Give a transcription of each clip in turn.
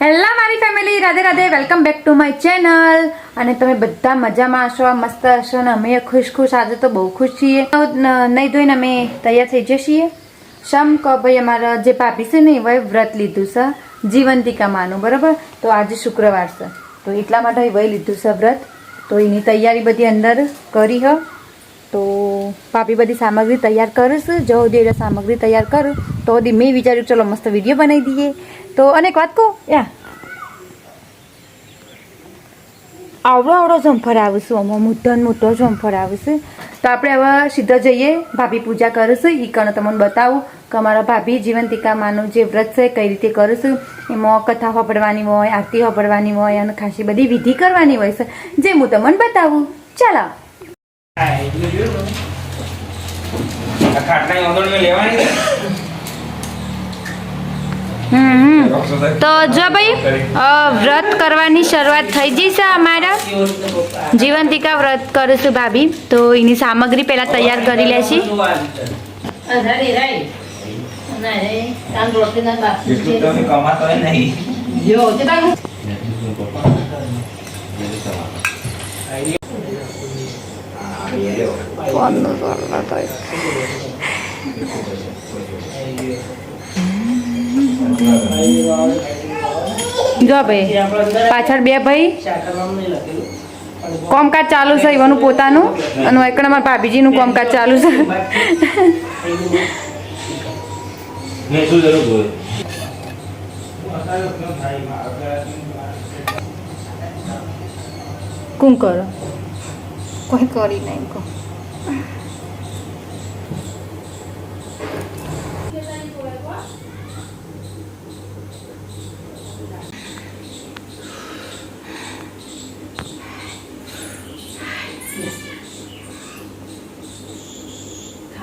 Hello મારી family Radhe Radhe welcome back to my channel અને તમે બધા મજામાં હશો મસ્ત હશો ને અમે ખુશ ખુશ, આજે તો બહુ ખુશ છીએ. નહીં ધોઈને અમે તૈયાર થઈ જઈએ શમ કહો ભાઈ, અમારા જે ભાભી છે ને, એવાએ વ્રત લીધું છે જીવંતિકા માનું બરાબર? તો આજે શુક્રવાર છે. તો એટલા માટે વય લીધું છે વ્રત. તો એની તૈયારી બધી અંદર કરી હ. તો ભાભી બધી સામગ્રી તૈયાર કરીશ જો સુધી સામગ્રી તૈયાર કરું, તો દી મેં વિચાર્યું, ચલો, મસ્ત વીડિયો બનાવી દઈએ. તો અને એક વાત કહું? યા. આવડો આવડો જમ્ફર આવીશું આમાં મોટો મોટો જમ્ફર આવીશું તો આપણે હવે સીધા જઈએ, ભાભી પૂજા કરીશું એ કણ તમને બતાવું કે અમારા ભાભી જીવંતિકા માનું જે વ્રત છે, કઈ રીતે કરીશું એમાં કથા હોપડવાની હોય, આરતી હોપડવાની હોય અને ખાસી બધી વિધિ કરવાની હોય છે. જે હું તમને બતાવું. ચાલો. તો જો ભાઈ વ્રત કરવાની શરૂઆત થઈ ગઈ છે અમારા. જીવંતિકા વ્રત કરીશું ભાભી. તો એની સામગ્રી પહેલા તૈયાર કરી લેશી. કમાતો ય નહીં. જો તે બાજુ જો ભાઈ પાછળ બે ભાઈ. કોમકાજ ચાલુ છે એવાનું પોતાનું અને એકણ ભાભીજીનું કોમકાજ ચાલુ છે. મેં શું જરૂર કું કરો? કોઈ કરી નહીં કો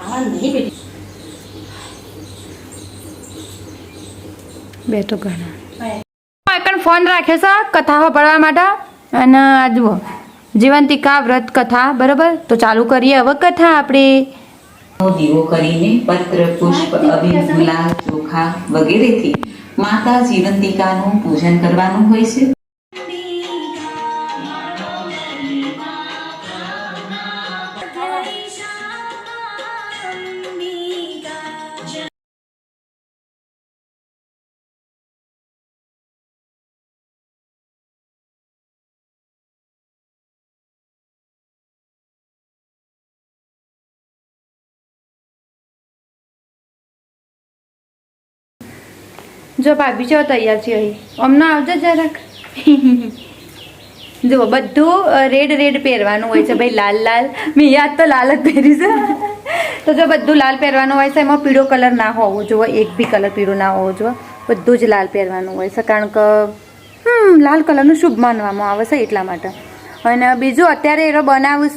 ખાવાનું નહીં બેટી. બે તો ઘણા એકણ ફોન રાખે છે કથા પડવા માટે. અને આ જુઓ જીવંતિકા વ્રત કથા બરાબર? તો ચાલુ કરીએ હવે કથા આપણે. દીવો કરીને પત્ર પુષ્પ અબીલ ચોખા વગેરેથી માતા જીવંતિકાનું પૂજન કરવાનું હોય છે. જો ભાભી છો તૈયાર છે અહીં. હમણાં આવજો જરાક. જુઓ, બધું રેડ રેડ પહેરવાનું હોય છે ભાઈ, લાલ લાલ. મેં યાદ તો લાલ જ પહેરી છે. તો જો બધું લાલ પહેરવાનું હોય છે, એમાં પીળો કલર ના હોવો જોવો એક બી કલર પીળો ના હોવો જોવો બધું જ લાલ પહેરવાનું હોય છે, કારણ કે, હમ, લાલ કલરનું શુભ માનવામાં આવે છે એટલા માટે. અને બીજું, અત્યારે એનો બનાવું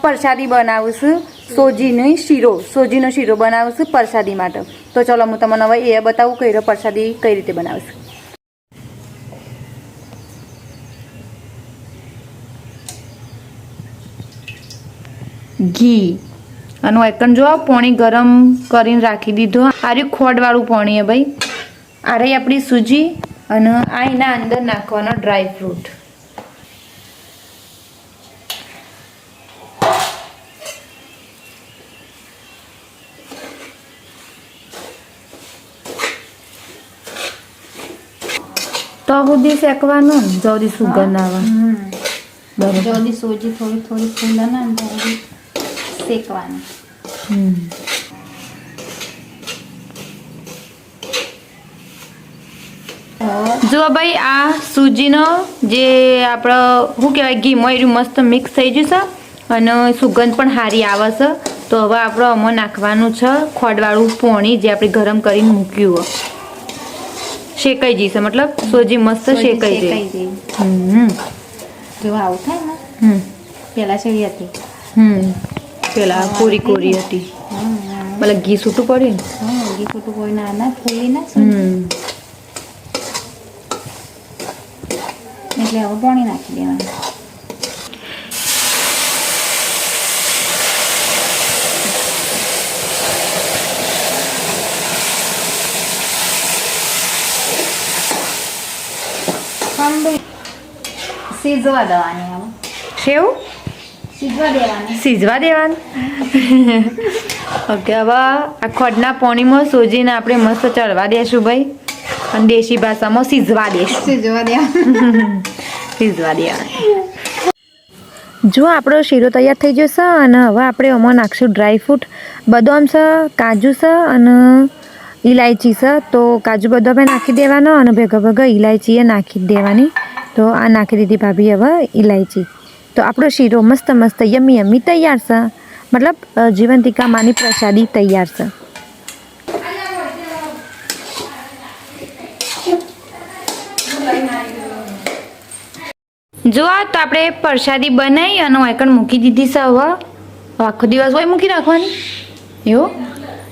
પ્રસાદી છું. સોજીનો શીરો સોજીનો શીરો બનાવીશું પ્રસાદી માટે. તો ચાલો, હું તમને હવે એ બતાવું કઈ પ્રસાદી કઈ રીતે બનાવીશ. ઘી. અને એકન જો પાણી ગરમ કરીને રાખી દીધું. આ રહ્યું ખોડવાળું પાણી હે ભાઈ. આ રહી આપણી સૂજી અને આ એના અંદર નાખવાનો ડ્રાય ફ્રૂટ. તો સુધી શેકવાનું ને? જલ્દી સુગંધ આવે બરોબર. જલ્દી સોજી થોડી થોડી ફૂલે ને જલ્દી શેકવાની. જો ભાઈ આ સૂજીનો જે આપણો શું કહેવાય ઘી મોયરું મસ્ત મિક્સ થઈ જશે અને સુગંધ પણ સારી આવે છે. તો હવે આપણો અમો નાખવાનું છે ખોડવાળું પોણી જે આપણે ગરમ કરીને મૂક્યું હોય. શેકાઈ જશે મતલબ સોજી મસ્ત શેકાઈ જાય હમ. જો આવું થાય ને હમ. પેલા છેડી હતી. હમ. પેલા કોરી કોરી હતી. મતલબ ઘી છૂટું પડ્યું ને? હમ ઘી છૂટું કોઈ ના ના ફૂલી ના હમ. એટલે હવે પાણી નાખી દેવાનું. સીઝવા દેવાની આવું સેવ સીઝવા દેવાની. ઓકે હવે આ ખડના પોણીમાં સોજીને આપણે મસ્ત ચડવા દેશું ભાઈ. અને દેશી ભાષામાં સીઝવા દેશું. સીઝવા દેવા સીજવા દેવાનું. જો આપણો શીરો તૈયાર થઈ ગયો છે અને હવે આપણે આમાં નાખશું ડ્રાય ફ્રૂટ. બદામ છે કાજુ છે અને ઇલાયચી છે, તો કાજુ બદામે નાખી દેવાનો અને ભેગા ભેગા ઇલાયચી એ નાખી દેવાની. તો આ નાખી દીધી ભાભી હવે ઇલાયચી તો આપણો શીરો મસ્ત મસ્ત યમી યમી તૈયાર છે. મતલબ જીવંતિકા માની પ્રસાદી તૈયાર છે. જો તો આપણે પ્રસાદી બનાવી અને વાંકણ મૂકી દીધી છે હવે. હવે આખો દિવસ હોય મૂકી રાખવાની. એવું?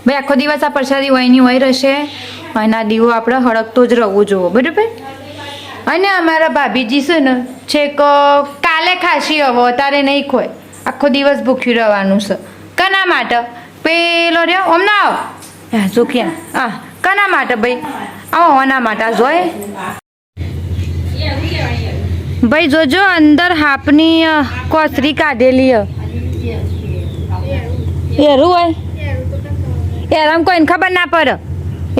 ભાઈ આખો દિવસ આ પ્રસાદી હોયની વહી રહેશે અને આ દીવો આપણે હળગતો જ રહેવું જોવો. બરાબર? અને અમારા ભાભીજી છે ને છેક કાલે ખાશી હવે તારે નહીં ખોય આખો દિવસ ભૂખ્યું રહેવાનું છે. કના માટે? પેલો રહ્યો ઓમ ના આવ હા સુખ્યા. હા કના માટે ભાઈ? આવો આના માટે જોય. ભાઈ જોજો અંદર હાપની કોસરી કાઢેલી અ. એરું હોય એરામ કોઈને ખબર ના પડે.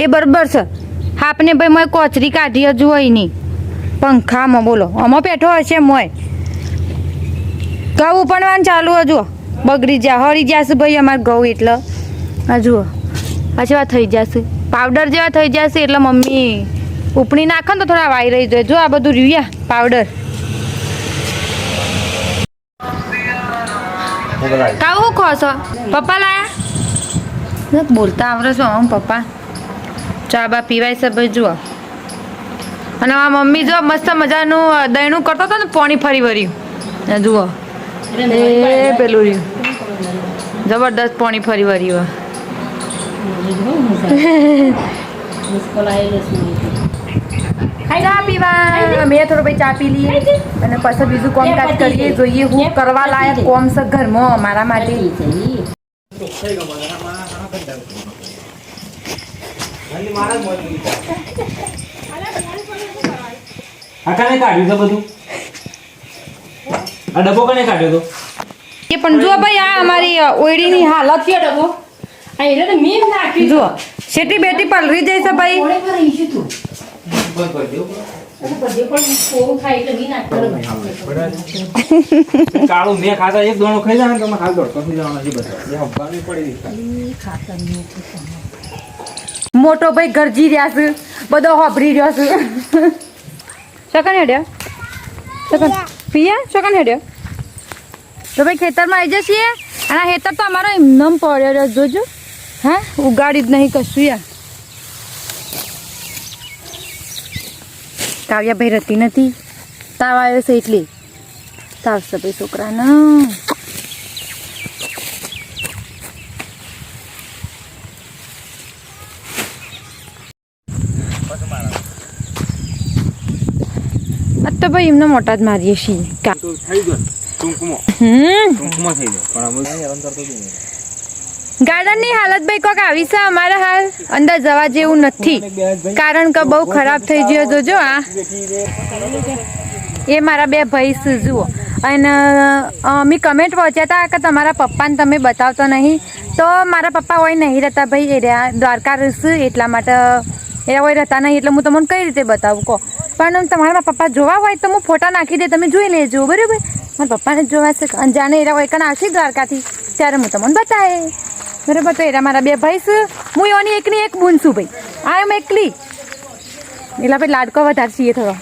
એ બરોબર છે. હાપને ભાઈ મેં કોચરી કાઢી હજુ હોય નહીં. પંખામાં બોલો. આમાં પેઠો હશે મોય ઘઉં ઉપણવાનું ચાલુ હજુ બગડી જા હળી જશે ભાઈ અમારે ઘઉં એટલે. હજુ પછી વાત થઈ જશે પાવડર જેવા થઈ જશે એટલે મમ્મી ઉપણી નાખો ને તો થોડા વાઈ રહી જાય. જો આ બધું રહ્યું પાવડર કાવું ખો છો? પપ્પા લાયા? બોલતા આવડે છો આમ પપ્પા ચા બા પીવાય છે ભાઈ જુઓ. અને આ મમ્મી જો મસ્ત મજાનું દહીણું કરતો હતો ને પાણી ફરી વર્યું જુઓ. એ પેલું રહ્યું. જબરદસ્ત પાણી ફરી વર્યું ચા પીવા. મેં થોડો ભાઈ ચા પી લઈએ. અને પછી બીજું કામકાજ કરીએ જોઈએ હું કરવા લાયક કોમ છે ઘરમાં મારા માટે. કાને કાઢ્યું છે બધું આ ડબ્બો કને કાઢ્યો તો? એ પણ જો ભાઈ આ અમારી ઓયડીની હાલત કે ડબો આ એને તો નાખ્યું શેટી બેટી પલરી જાય છે ભાઈ. કોણે પર ઈશું તું. કાળું મેં ખાતા એક દોણો ખાઈ જાય તમે હાલ દોડતો થઈ જવાના છે બધા મોટો ભાઈ ગરજી રહ્યા છે. બધો હોભરી રહ્યો છે. શકન હેડ્યો? શકન. પિયા. શકન હેડ્યો? તો ભાઈ ખેતરમાં આવી જશે? અને ખેતર તો અમારો એમનેમ પડ્યો રહ્યો જોજો. હા? ઉગાડી જ નહીં કશું યાર. કાવ્યા ભાઈ રહેતી નથી. તાવ આવ્યો છે એટલે. તાવ છે ભાઈ છોકરાને. તો ભાઈ એમને મોટા જ મારીએ છીએ. થઈ ગયો. ટૂંકમાં. હમ. ટૂંકમાં થઈ ગયો. પણ અમે હેરાન કરતો બી નહીં ગાર્ડનની હાલત ભાઈ કોક આવી છે. અમારા હાલ અંદર જવા જેવું નથી. કારણ કે બહુ ખરાબ થઈ ગયો જોજો આ. એ મારા બે ભાઈ છે, જુઓ. અને અમે કમેન્ટ પહોંચ્યા હતા કે તમારા પપ્પાને તમે બતાવતો નહીં. તો મારા પપ્પા હોય નહીં રહેતા ભાઈ, એ રહ્યા દ્વારકા એટલા માટે, એ હોય રહેતા નહીં એટલે હું તમને કઈ રીતે બતાવું કહો. પણ તમારા પપ્પા જોવા હોય તો હું ફોટા નાખી દે, તમે જોઈ લેજો, બરાબર? મારા પપ્પાને જોવા છે. અને જાણે એરા હોય કણ આવશે દ્વારકાથી. ત્યારે હું તમને બતાવે બરાબર, તો એરા મારા બે ભાઈ છે હું એની એકની એક બૂન છું ભાઈ. આ એમ એકલી. એટલે ભાઈ લાડકો વધારે છીએ થોડો.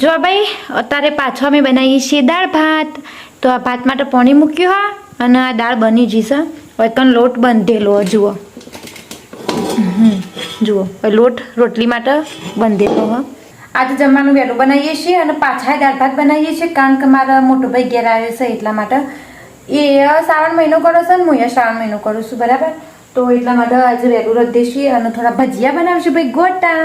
જો ભાઈ, અત્યારે પાછો અમે બનાવીએ છીએ દાળ ભાત. તો આ ભાત માટે પાણી મૂક્યું, હા. અને આ દાળ બની જશે વૈકન લોટ બંધેલો જુઓ. જુઓ. લોટ રોટલી માટે બંધેલો, હા. આજે જમવાનું વહેલું બનાવીએ છીએ અને પાછા દાળ ભાત બનાવીએ છીએ, કારણ કે મારા મોટો ભાઈ ઘેર આવ્યો છે એટલા માટે. એ શ્રાવણ મહિનો કરો છે ને, હું શ્રાવણ મહિનો કરું છું, બરાબર? તો એટલા માટે આજે વહેલું રદ દઈશું અને થોડા ભજીયા બનાવીશું, ભાઈ, ગોટા.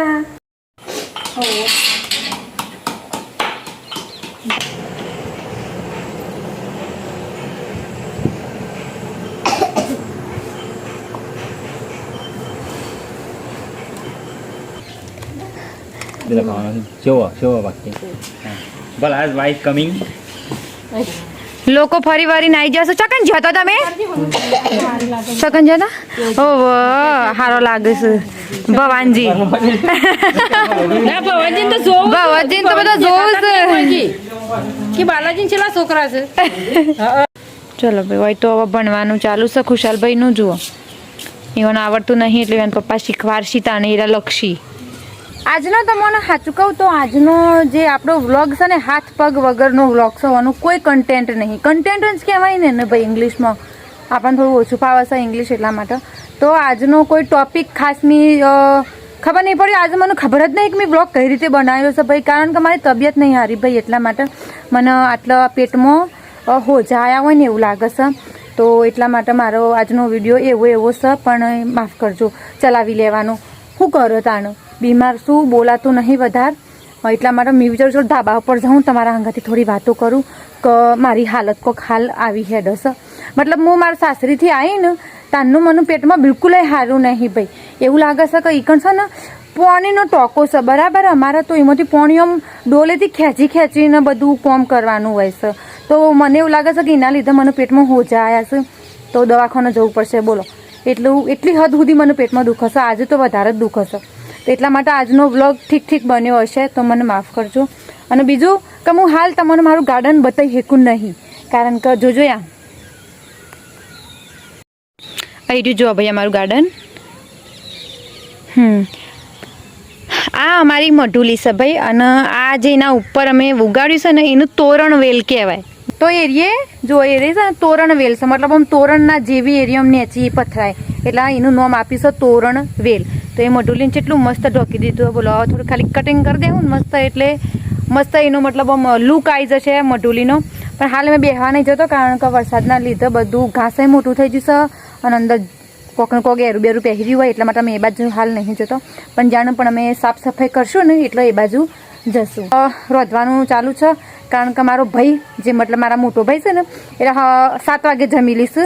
પેલા ખાવાનું જોવો જોવો બાકી. ભલે આજ વાઇફ કમિંગ લોકો ફરી વળીને આવી જશો ચકન જતો તમે ચકન જતા ઓ હારો લાગે છે ભવાનજી ના તો જોવું ભવાનજી તો બધા જોવું છે. કે બાલાજી છેલ્લા છોકરા છે ચલો ભાઈ હોય તો હવે ભણવાનું ચાલુ છે ખુશાલભાઈનું જુઓ એઓને આવડતું નહીં એટલે એના પપ્પા શીખવાડશી તાને એરા લક્ષી આજનો તમને સાચું કહું તો આજનો જે આપણો વ્લોગ છે ને, હાથ, પગ વગરનો વ્લોગ છે એનું કોઈ કન્ટેન્ટ નહીં. કન્ટેન્ટ જ કહેવાય ને ભાઈ ઇંગ્લિશમાં આપણને થોડું ઓછું ફાવે છે ઇંગ્લિશ એટલા માટે. તો આજનો કોઈ ટોપિક ખાસ મી ખબર નહીં પડી. આજે મને ખબર જ નહીં કે મેં વ્લોગ કઈ રીતે બનાવ્યો છે ભાઈ, કારણ કે મારી તબિયત નહીં હારી ભાઈ એટલા માટે. મને આટલા પેટમાં હોજા આવ્યા હોય ને એવું લાગે છે. તો એટલા માટે મારો આજનો વીડિયો એવો એવો છે, પણ માફ કરજો, ચલાવી લેવાનો. શું કરો તાનો બીમાર શું, બોલાતું નહીં વધાર. એટલા માટે મેં વિચારું છું ધાબા ઉપર જાઉં, તમારા અંગાથી થોડી વાતો કરું કે મારી હાલત કોક હાલ આવી હેડ હશે. મતલબ હું મારા સાસરીથી આવીને તાનનું મને પેટમાં બિલકુલ સારું નહીં ભાઈ. એવું લાગે છે કે ઈકણ છે ને, પોણીનો ટોકો છે, બરાબર? અમારે તો એમાંથી પોણી આમ ડોલેથી ખેંચી ખેંચીને બધું કોમ કરવાનું હોય છે. તો મને એવું લાગે છે કે એના લીધે મને પેટમાં હોજા આવ્યા છે. તો દવાખાને જવું પડશે, બોલો. એટલું, એટલી હદ સુધી મને પેટમાં દુખશે છે આજે તો વધારે જ દુખશે છે તો એટલા માટે આજનો વ્લોગ ઠીક ઠીક બન્યો હશે તો મને માફ કરજો. અને બીજું કે હું હાલ તમને મારું ગાર્ડન બતાવી શકું નહીં. કારણ કે જોજો યા. આવી રહ્યું જો ભાઈ અમારું ગાર્ડન હમ. આ અમારી મઢુલી છે ભાઈ અને આ જે એના ઉપર અમે ઉગાડ્યું છે ને એનું તોરણ વેલ કહેવાય. તો એરિયે જો એરિયે છે ને તોરણ વેલ છે. મતલબ આમ તોરણના જેવી એરિયા નેચી પથરાય. એટલે એનું નામ આપ્યું છે તોરણ વેલ. તો એ ઢોલીને કેટલું મસ્ત ઢોકી દીધું. બોલો, હવે થોડું ખાલી કટિંગ કરી દેવું મસ્ત એટલે મસ્ત એનો મતલબ આમ લુક આવી જશે મઢુલીનો. પણ હાલ મેં બેહવા નહીં જતો કારણ કે વરસાદના લીધે બધું ઘાસે મોટું થઈ જશે અને અંદર કોકને કોક એરું બેરું પહેર્યું હોય એટલા માટે અમે એ બાજુ હાલ નહીં જતો. પણ જાણે પણ અમે સાફ સફાઈ કરશું ને એટલે એ બાજુ જશું. રોધવાનું ચાલુ છે કારણ કે મારો ભાઈ જે મતલબ મારા મોટો ભાઈ છે ને એટલે સાત વાગે જમી લઈશ.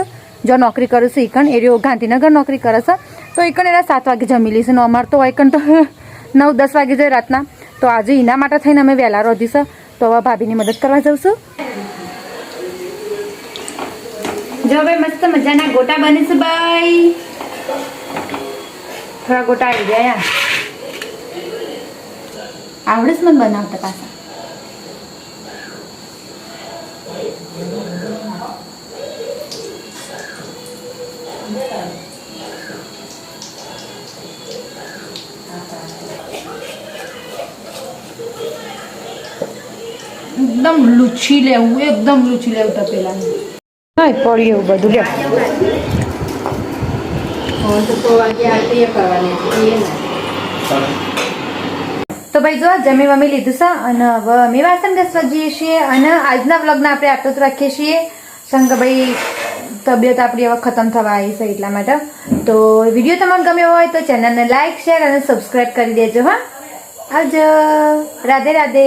જો નોકરી કરું છું એ રહ્યો ગાંધીનગર નોકરી કરે છે. તો ઈકણ એના સાત વાગે જમી લઈશું. અમારે તો ઈકણ તો નવ, દસ વાગે જાય રાતના. તો આજે એના માટે થઈને અમે વહેલા રોધીશું. તો હવે ભાભીની મદદ કરવા છું. જો ભાઈ મસ્ત મજાના ગોટા બને છે ભાઈ. થોડા ગોટા આવી ગયા આવડે છે મને બનાવતા પાછા. એકદમ લૂછી લેવું એકદમ લૂછી લેવું તપેલા હા પડી એવું બધું. લે તો તો વાગે આરતી એ કરવાની હતી, એ ના. તો ભાઈ જો જમી વમી લીધું છે અને હવે અમે વાસણ ઘસવા જઈએ છીએ અને આજના વ્લોગને આપણે આટલું જ રાખીએ છીએ. શંકરભાઈ તબિયત આપણી હવે ખતમ થવા આવી છે એટલા માટે. તો વીડિયો તમને ગમ્યો હોય તો ચેનલને લાઈક શેર અને સબસ્ક્રાઈબ કરી દેજો હા. આવજો. રાધે રાધે.